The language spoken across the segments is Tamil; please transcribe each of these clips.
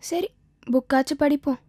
சரி புக்காச்சும் படிப்போம்.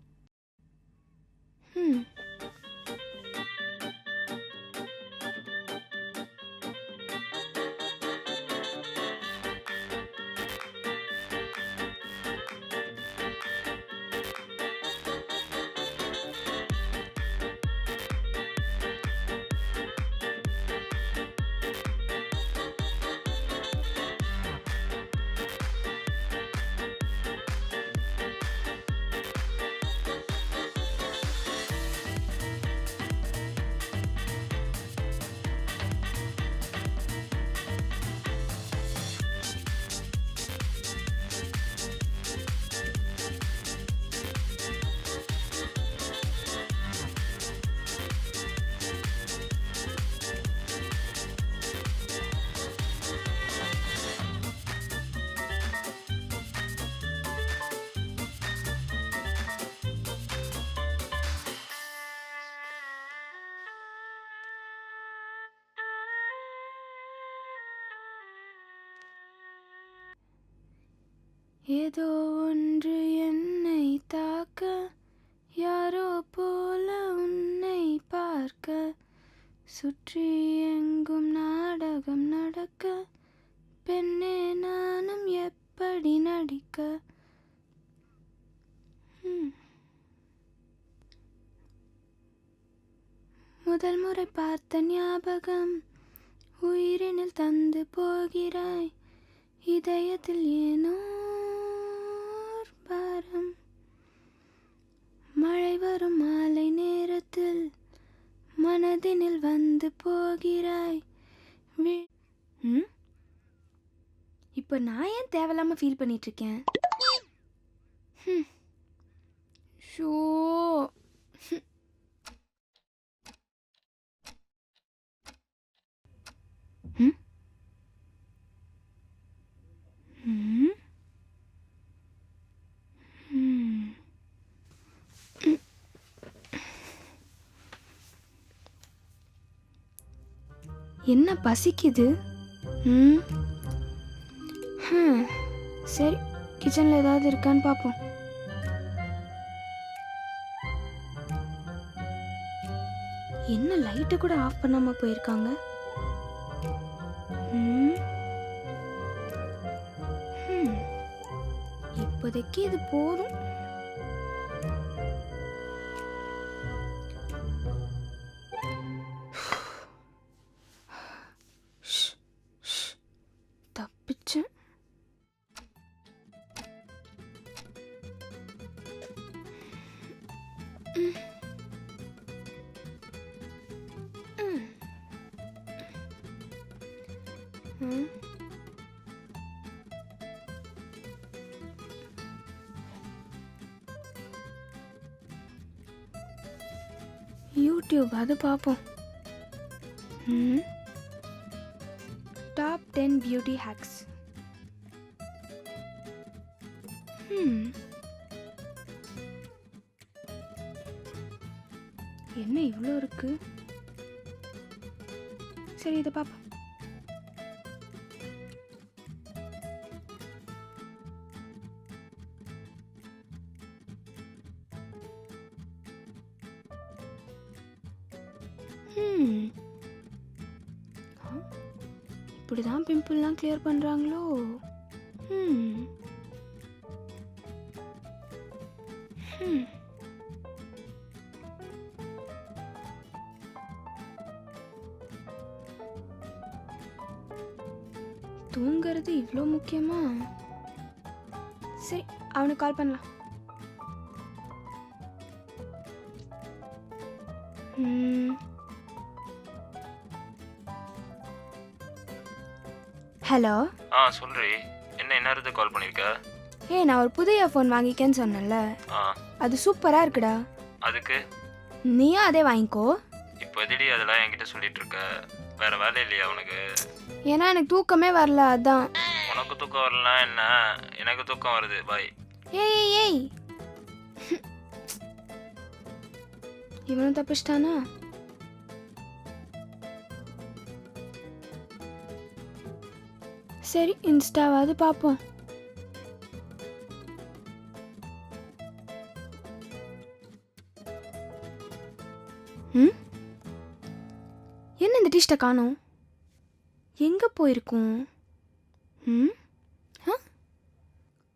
ஏதோ ஒன்று என்னை தாக்க யாரோ போல உன்னை பார்க்க. சுற்றி எங்கும் நாடகம் நடக்க பெண்ணே நானும் எப்படி நடிக்க? முதல் முறை பார்த்த ஞாபகம் உயிரினில் தந்து போகிறாய். இதயத்தில் ஏனோ பாரம். மழை வரும் மாலை நேரத்தில் மனதினில் வந்து போகிறாய். ம்? இப்போ நான் ஏன் தேவையில்லாமல் ஃபீல் பண்ணிட்டு இருக்கேன்? ஷோ ஹம். ம்? ம்? ம். என்ன பசிக்குது? ம். ஹம். சரி கிச்சனில் ஏதாவது இருக்கான்னு பார்ப்போம் என்ன லைட்டை கூட ஆஃப் பண்ணாமல் போயிருக்காங்க? இப்போதைக்கு இது போதும். தப்பிச்சேன் யூடியூப் அது பார்ப்போம் ம். டாப் டென் பியூட்டி ஹேக்ஸ் ம் என்ன இவ்வளோ இருக்கு? சரி இதை பார்ப்போம் ம் hmm. இப்படி தான் பிம்பிள்லாம் கிளியர் பண்ணுறாங்களோ ம் ம். இவ்வளோ முக்கியமா சரி அவனுக்கு கால் பண்ணலாம் ம். ஹலோ? ஆ சொல்றி. என்ன என்ன கால் பண்ணிருக்க? ஏய் நான் ஒரு புதிய ஃபோன் வாங்கிக்கேன்னு சொன்னேன்ல. ஆ. அது சூப்பராக இருக்குடா. அதுக்கு? நீயும் அதே வாங்கிக்கோ. இப்போ எதிரி அதெல்லாம் என்கிட்ட சொல்லிட்டு இருக்க வேற வேலை இல்லையா உனக்கு? ஏன்னா எனக்கு தூக்கமே வரல அதான். உனக்கு தூக்கம் வரலனா என்ன? எனக்கு தூக்கம் வருது. பாய் ஏய் ஏய் ஏய். இவனும் தப்பிச்சிட்டானா? சரி இன்ஸ்டாவாவது பார்ப்போம் ம்? என்ன இந்த டிஷ்டை காணும்? எங்கே போயிருக்கோம்? ம்?